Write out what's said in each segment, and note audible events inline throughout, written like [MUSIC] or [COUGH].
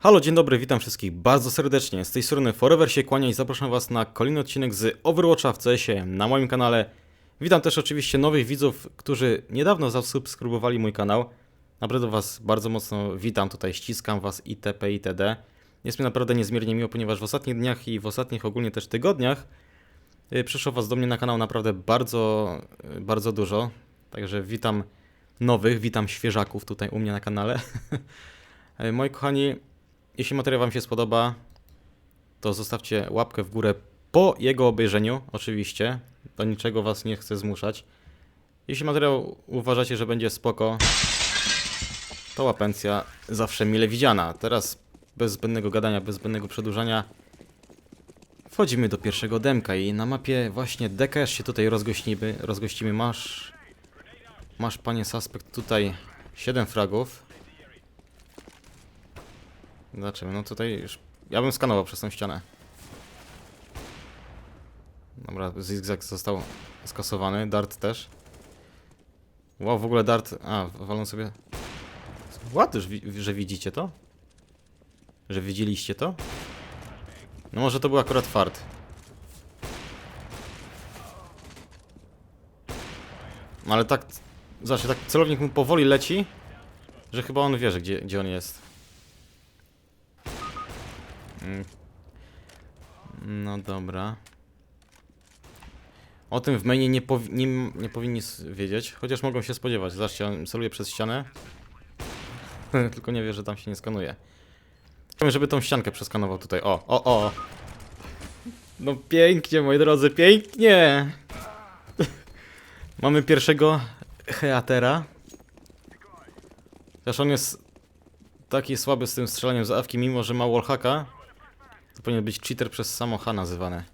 Halo, dzień dobry, witam wszystkich bardzo serdecznie. Z tej strony Forever się kłania i zapraszam Was na kolejny odcinek z Overwatcha w CS-ie na moim kanale. Witam też oczywiście nowych widzów, którzy niedawno zasubskrybowali mój kanał. Naprawdę Was bardzo mocno witam, tutaj ściskam Was itp. itd. Jest mi naprawdę niezmiernie miło, ponieważ w ostatnich dniach i w ostatnich ogólnie też tygodniach y, przyszło Was do mnie na kanał naprawdę bardzo, y, bardzo dużo. Także witam nowych, witam świeżaków tutaj u mnie na kanale. [LAUGHS] Y, Moi kochani, jeśli materiał Wam się spodoba, to zostawcie łapkę w górę po jego obejrzeniu, oczywiście. Do niczego Was nie chcę zmuszać. Jeśli materiał uważacie, że będzie spoko, to łapencja zawsze mile widziana. Teraz bez zbędnego gadania, bez zbędnego przedłużania wchodzimy do pierwszego demka i na mapie właśnie DKS się tutaj rozgościmy. Masz, masz panie suspekt tutaj 7 fragów. Dlaczego? No tutaj już... Ja bym skanował przez tą ścianę. Dobra, zigzag został skasowany, dart też. Wow, w ogóle dart... A, walą sobie... Ładnie, że, wi- że widzicie to? Że widzieliście to? No może to był akurat fart. No ale tak... Zobaczcie, tak celownik mu powoli leci, że chyba on wie, że gdzie, gdzie on jest. Mm. No dobra. O tym w mainie nie, powi nie, nie powinni wiedzieć, chociaż mogą się spodziewać. Zobaczcie, on celuje przez ścianę. [LAUGHS] Tylko nie wie, że tam się nie skanuje. Chciałbym, żeby tą ściankę przeskanował tutaj. O, o, o. No pięknie, moi drodzy, pięknie. [LAUGHS] Mamy pierwszego Heatera. Chociaż on jest taki słaby z tym strzelaniem z awki, mimo że ma wallhacka. To powinien być cheater przez samo H nazywany.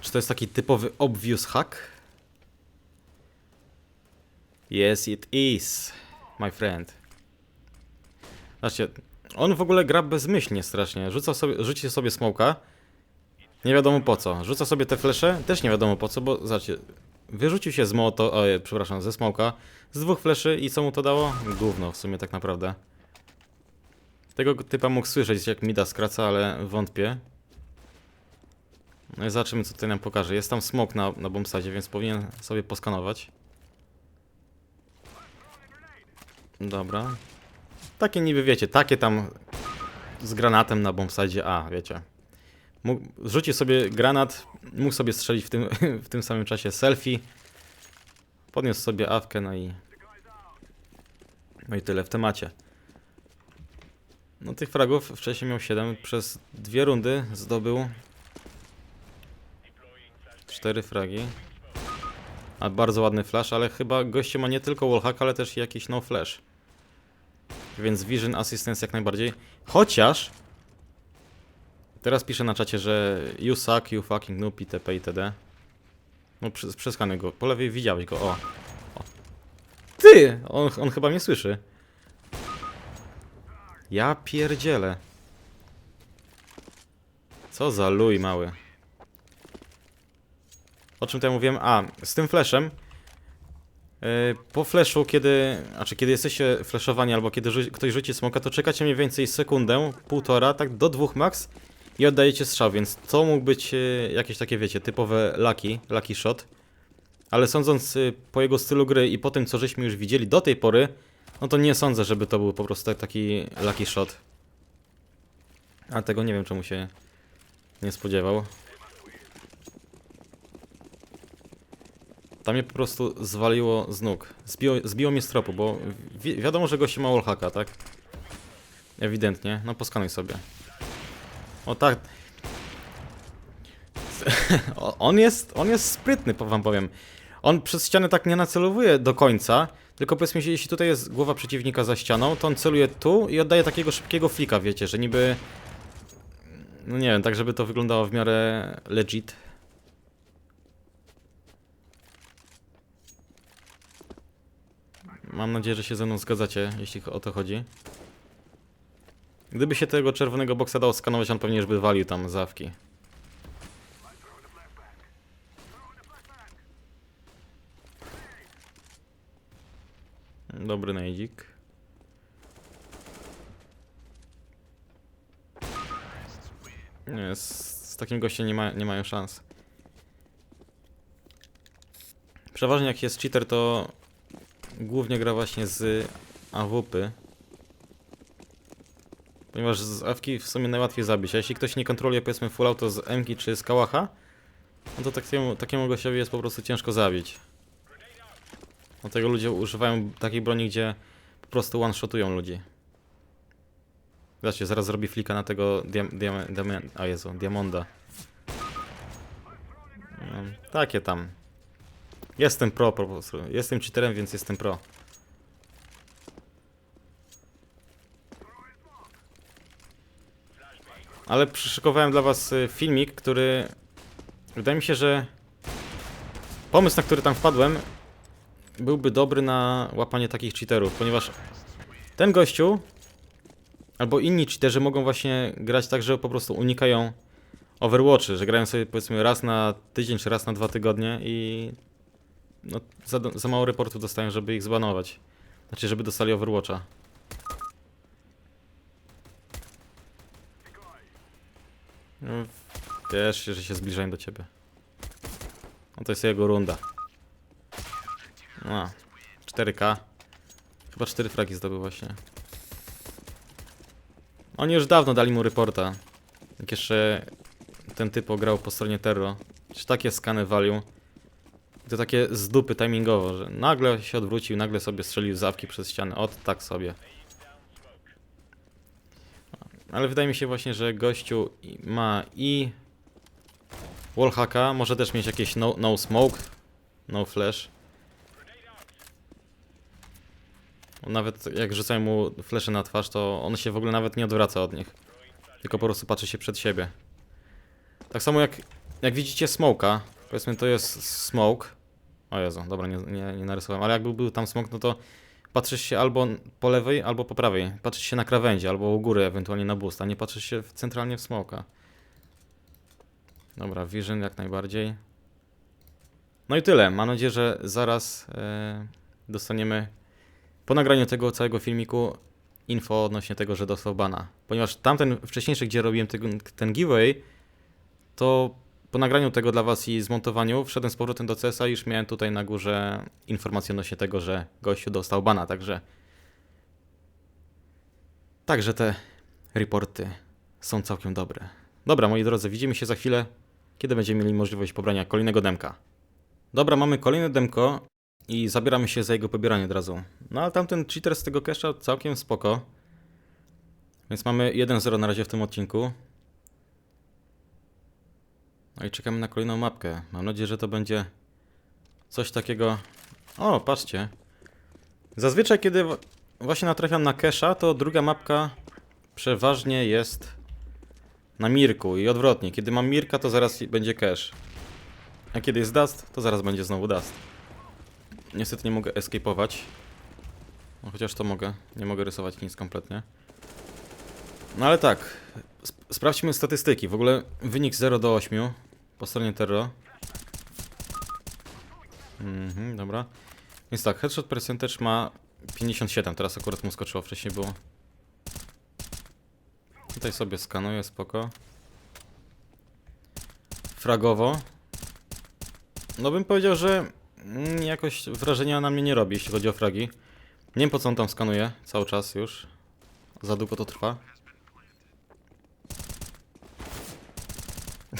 Czy to jest taki typowy obvious hack? Yes, it is, my friend. Zobaczcie, on w ogóle gra bezmyślnie strasznie. Rzuca sobie, rzuci sobie smoka. Nie wiadomo po co. Rzuca sobie te flesze, też nie wiadomo po co, bo zobaczcie, wyrzucił się z moto, o, przepraszam, ze smoka, z dwóch fleszy i co mu to dało? Gówno w sumie tak naprawdę. Tego typa mógł słyszeć, jak Mida skraca, ale wątpię. No i zobaczymy, co tutaj nam pokaże. Jest tam smok na, na bombsadzie, więc powinien sobie poskanować. Dobra. Takie niby wiecie, takie tam z granatem na bombsadzie A, wiecie. Mógł, rzucił sobie granat, mógł sobie strzelić w tym, [LAUGHS] w tym samym czasie selfie. Podniósł sobie awkę, no i... No i tyle w temacie. No tych fragów wcześniej miał 7, przez dwie rundy zdobył 4 fragi. A bardzo ładny flash, ale chyba goście ma nie tylko wallhack, ale też jakiś no flash. Więc vision assistance jak najbardziej. Chociaż teraz pisze na czacie, że you suck, you fucking noob itp itd. No przez, przeskany go. Po lewej widziałeś go, o. o. Ty! On, on chyba mnie słyszy. Ja pierdzielę. Co za luj mały. O czym ja mówiłem? A, z tym flashem. Yy, po flashu, kiedy. Znaczy, kiedy jesteście flashowani albo kiedy rzu ktoś rzuci smoka, to czekacie mniej więcej sekundę, półtora, tak do dwóch max i oddajecie strzał, więc to mógł być yy, jakieś takie, wiecie, typowe lucky, lucky shot. Ale sądząc yy, po jego stylu gry i po tym, co żeśmy już widzieli do tej pory, no to nie sądzę, żeby to był po prostu tak- taki lucky shot. A tego nie wiem, czemu się nie spodziewał. Tam mnie po prostu zwaliło z nóg. Zbiło, zbiło mnie z tropu, bo wi wiadomo, że gości ma wallhacka, tak? Ewidentnie. No poskanuj sobie. O tak. [LAUGHS] On jest, on jest sprytny, wam powiem. On przez ścianę tak nie nacelowuje do końca, tylko powiedzmy jeśli tutaj jest głowa przeciwnika za ścianą, to on celuje tu i oddaje takiego szybkiego flika, wiecie, że niby... No nie wiem, tak żeby to wyglądało w miarę legit. Mam nadzieję, że się ze mną zgadzacie, jeśli o to chodzi. Gdyby się tego czerwonego boksa dało skanować, on pewnie już by walił tam zawki. Dobry najdzik. Nie, z, z takim gościem nie, ma, nie mają szans. Przeważnie jak jest cheater to głównie gra właśnie z AWP. Ponieważ z awki w sumie najłatwiej zabić, a jeśli ktoś nie kontroluje powiedzmy full auto z Mki czy z Kałacha, no to takiemu, takiemu gościowi jest po prostu ciężko zabić. Dlatego ludzie używają takiej broni, gdzie po prostu one-shotują ludzi. Zobaczcie, zaraz zrobi flika na tego diam, diam, diam, a Jezu, Diamonda. No, takie tam. Jestem pro po prostu. Jestem cheaterem, więc jestem pro. Ale przyszykowałem dla was y, filmik, który... Wydaje mi się, że... Pomysł, na który tam wpadłem, byłby dobry na łapanie takich cheaterów, ponieważ ten gościu albo inni cheaterzy mogą właśnie grać tak, że po prostu unikają Overwatchy, że grają sobie powiedzmy raz na tydzień czy raz na dwa tygodnie i no, za, za mało reportów dostają, żeby ich zbanować. Znaczy, żeby dostali Overwatcha. No, wiesz, że się zbliżają do ciebie. No to jest jego runda. No, 4K. Chyba 4 fragi zdobył właśnie. Oni już dawno dali mu reporta. Jak jeszcze ten typ grał po stronie Terro. Czy takie skany walił. To takie z dupy timingowo, że nagle się odwrócił, nagle sobie strzelił zawki przez ścianę. Ot, tak sobie. Ale wydaje mi się właśnie, że gościu ma i wallhacka, może też mieć jakieś no, no smoke, no flash. On Nawet jak rzucają mu flesze na twarz, to on się w ogóle nawet nie odwraca od nich. Tylko po prostu patrzy się przed siebie. Tak samo jak, jak widzicie smoka, powiedzmy to jest smoke. O Jezu, dobra, nie, nie, nie narysowałem, ale jakby był tam smoke, no to patrzysz się albo po lewej, albo po prawej. Patrzysz się na krawędzi, albo u góry, ewentualnie na boost, a nie patrzysz się centralnie w smoka. Dobra, vision jak najbardziej. No i tyle. Mam nadzieję, że zaraz e, dostaniemy po nagraniu tego całego filmiku info odnośnie tego, że dostał bana. Ponieważ tamten wcześniejszy, gdzie robiłem ten, ten giveaway, to po nagraniu tego dla Was i zmontowaniu wszedłem z powrotem do CS-a i już miałem tutaj na górze informację odnośnie tego, że gościu dostał bana, także... Także te reporty są całkiem dobre. Dobra, moi drodzy, widzimy się za chwilę, kiedy będziemy mieli możliwość pobrania kolejnego demka. Dobra, mamy kolejne demko i zabieramy się za jego pobieranie od razu. No ale tamten cheater z tego cache'a całkiem spoko. Więc mamy 1-0 na razie w tym odcinku. No i czekamy na kolejną mapkę. Mam nadzieję, że to będzie coś takiego... O, patrzcie. Zazwyczaj, kiedy właśnie natrafiam na cache'a, to druga mapka przeważnie jest na Mirku i odwrotnie. Kiedy mam Mirka, to zaraz będzie cache. A kiedy jest Dust, to zaraz będzie znowu Dust. Niestety nie mogę escape'ować. No, chociaż to mogę. Nie mogę rysować nic kompletnie. No ale tak. Sp sprawdźmy statystyki. W ogóle wynik 0 do 8 po stronie Terro. Mhm, dobra. Więc tak, headshot percentage ma 57. Teraz akurat mu skoczyło, wcześniej było. Tutaj sobie skanuję, spoko. Fragowo. No bym powiedział, że mm, jakoś wrażenia na mnie nie robi, jeśli chodzi o fragi. Nie wiem po co on tam skanuje cały czas już. Za długo to trwa.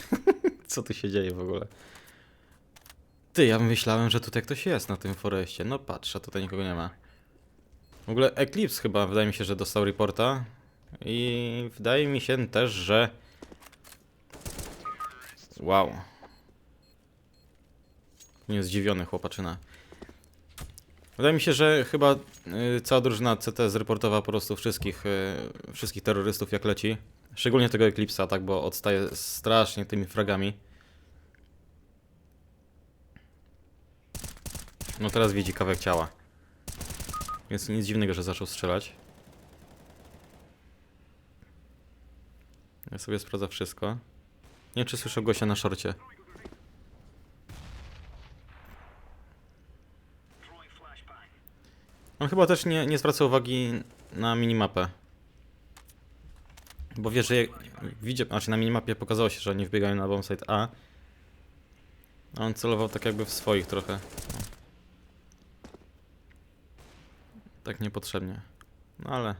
[LAUGHS] co tu się dzieje w ogóle? Ty, ja myślałem, że tutaj ktoś jest na tym foreście. No patrz, a tutaj nikogo nie ma. W ogóle Eclipse chyba, wydaje mi się, że dostał reporta. I wydaje mi się też, że... Wow. Nie zdziwiony chłopaczyna. Wydaje mi się, że chyba y, cała drużyna CT zreportowała po prostu wszystkich, y, wszystkich terrorystów jak leci. Szczególnie tego Eclipse'a, tak, bo odstaje strasznie tymi fragami. No teraz widzi kawałek ciała. Więc nic dziwnego, że zaczął strzelać. Ja sobie sprawdzę wszystko. Nie wiem, czy słyszę gościa na szorcie. On chyba też nie, nie zwraca uwagi na minimapę. Bo wiesz, że je, widzie, znaczy na minimapie pokazało się, że oni wbiegają na bombsite A. A on celował tak jakby w swoich trochę. Tak niepotrzebnie. No ale...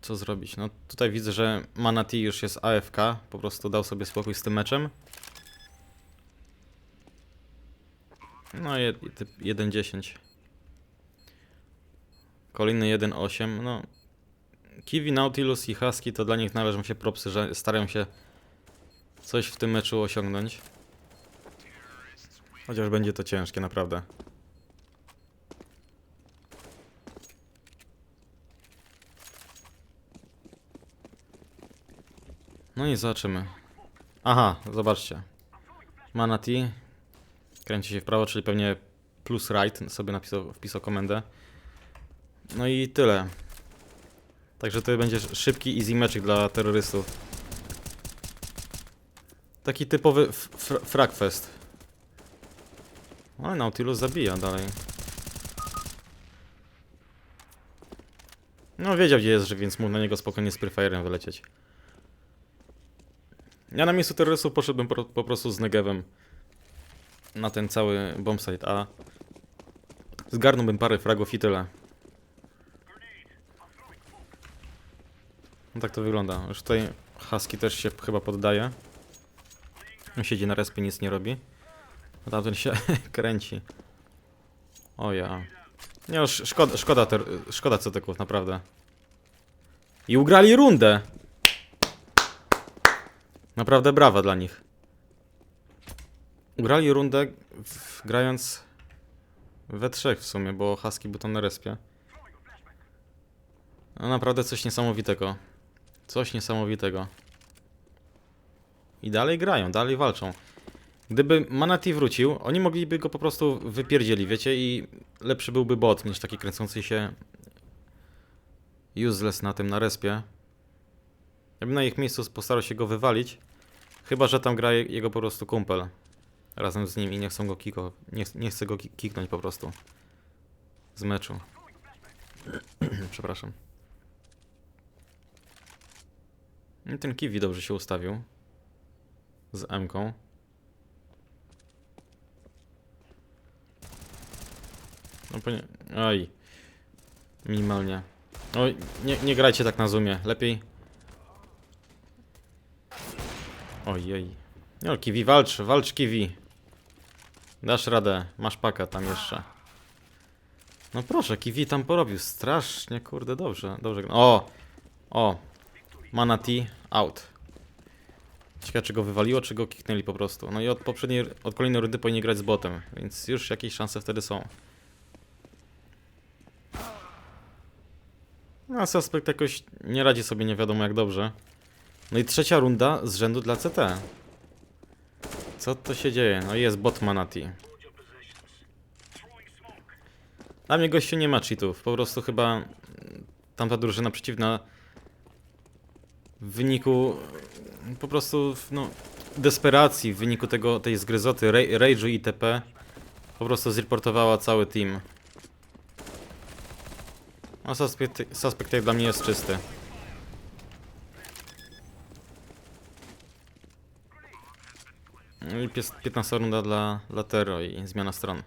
Co zrobić? No tutaj widzę, że Manati już jest AFK. Po prostu dał sobie spokój z tym meczem. No je- typ 1.10. Kolejny 1.8. No Kiwi, Nautilus i Husky to dla nich należą się propsy, że starają się coś w tym meczu osiągnąć. Chociaż będzie to ciężkie, naprawdę. No i zobaczymy. Aha, zobaczcie. Manati kręci się w prawo, czyli pewnie plus right sobie napisał, wpisał komendę. No i tyle. Także to będzie szybki, easy meczek dla terrorystów. Taki typowy fr- fragfest. Ale Nautilus zabija dalej. No wiedział gdzie jest, że więc mógł na niego spokojnie z Prefire'em wylecieć. Ja na miejscu terrorystów poszedłbym po, po prostu z Negevem. Na ten cały bombsite A. Zgarnąłbym parę fragów i tyle. No tak to wygląda. Już tutaj Husky też się chyba poddaje. Siedzi na respie, nic nie robi. A tamten się [LAUGHS] kręci. O ja. Nie, no, sz- szkoda, szkoda, ter, szkoda naprawdę. I ugrali rundę! Naprawdę brawa dla nich. Ugrali rundę w, grając we trzech w sumie, bo Husky był tam na respie. No naprawdę coś niesamowitego. Coś niesamowitego. I dalej grają, dalej walczą. Gdyby Manati wrócił, oni mogliby go po prostu wypierdzieli, wiecie, i lepszy byłby bot niż taki kręcący się useless na tym, na respie. Ja bym na ich miejscu postarał się go wywalić, chyba, że tam gra je- jego po prostu kumpel razem z nim i nie chcą go kiko, nie, nie chce go ki- kiknąć po prostu z meczu. [CLEARS THROAT] Przepraszam. I ten Kiwi dobrze się ustawił. Z M-ką. No po nie... Oj. Minimalnie. Oj, nie, nie grajcie tak na zoomie. Lepiej... Ojej. No, Kiwi, walcz, walcz Kiwi. Dasz radę, masz paka tam jeszcze. No proszę, Kiwi tam porobił strasznie, kurde, dobrze, dobrze. O! O! Manati out. Ciekawe, czy go wywaliło, czy go kiknęli po prostu. No i od poprzedniej, od kolejnej rundy powinien grać z botem, więc już jakieś szanse wtedy są. No, a suspekt jakoś nie radzi sobie nie wiadomo jak dobrze. No i trzecia runda z rzędu dla CT. Co to się dzieje? No i jest bot Manati. Dla mnie gościu nie ma cheatów. Po prostu chyba tamta drużyna przeciwna w wyniku mm, po prostu no, desperacji, w wyniku tego, tej zgryzoty, ra- rage'u itp. Po prostu zreportowała cały team. A suspekt, suspekt jak dla mnie jest czysty. No i pies- 15 runda dla, dla Tero i zmiana stron.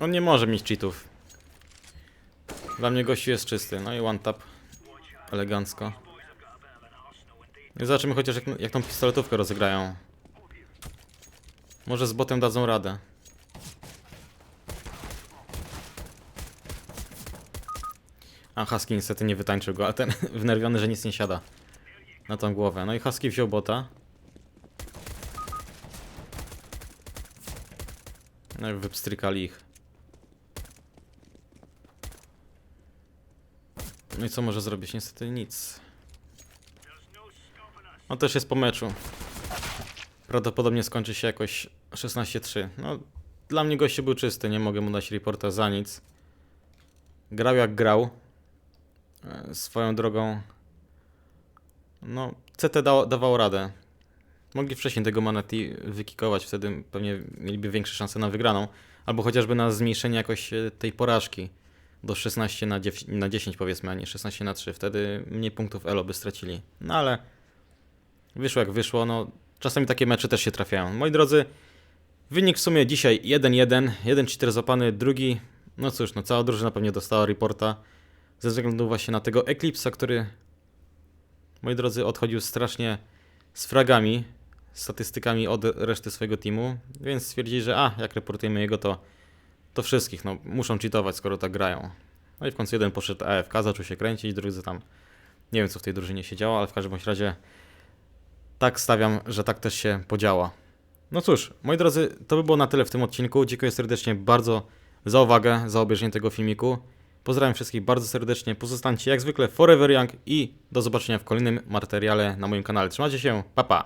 On nie może mieć cheatów. Dla mnie gościu jest czysty. No i one tap. Elegancko. I zobaczymy chociaż jak, jak tą pistoletówkę rozegrają. Może z botem dadzą radę. A Husky niestety nie wytańczył go, a ten [LAUGHS] wnerwiony, że nic nie siada na tą głowę. No i Husky wziął bota. No i wypstrykali ich. No i co może zrobić? Niestety nic. No też jest po meczu. Prawdopodobnie skończy się jakoś 16-3. No, dla mnie gościu był czysty, nie mogę mu dać reporta za nic. Grał jak grał. E, Swoją drogą. No, CT da, dawał radę. Mogli wcześniej tego Manati wykikować, wtedy pewnie mieliby większe szanse na wygraną. Albo chociażby na zmniejszenie jakoś e, tej porażki do 16 na 10, na 10 powiedzmy, a nie 16 na 3. Wtedy mniej punktów Elo by stracili. No ale wyszło jak wyszło. No, czasami takie mecze też się trafiają. Moi drodzy, wynik w sumie dzisiaj 1-1. Jeden cheater zapany, drugi. No cóż, no cała drużyna pewnie dostała reporta. Ze względu właśnie na tego Eclipse'a, który, moi drodzy, odchodził strasznie z fragami, statystykami od reszty swojego teamu, więc stwierdzili, że a, jak reportujemy jego, to, to wszystkich, no muszą cheatować, skoro tak grają. No i w końcu jeden poszedł AFK, zaczął się kręcić, drudzy tam, nie wiem co w tej drużynie się działo, ale w każdym razie tak stawiam, że tak też się podziała. No cóż, moi drodzy, to by było na tyle w tym odcinku. Dziękuję serdecznie bardzo za uwagę, za obejrzenie tego filmiku. Pozdrawiam wszystkich bardzo serdecznie. Pozostańcie jak zwykle forever young i do zobaczenia w kolejnym materiale na moim kanale. Trzymajcie się, pa pa!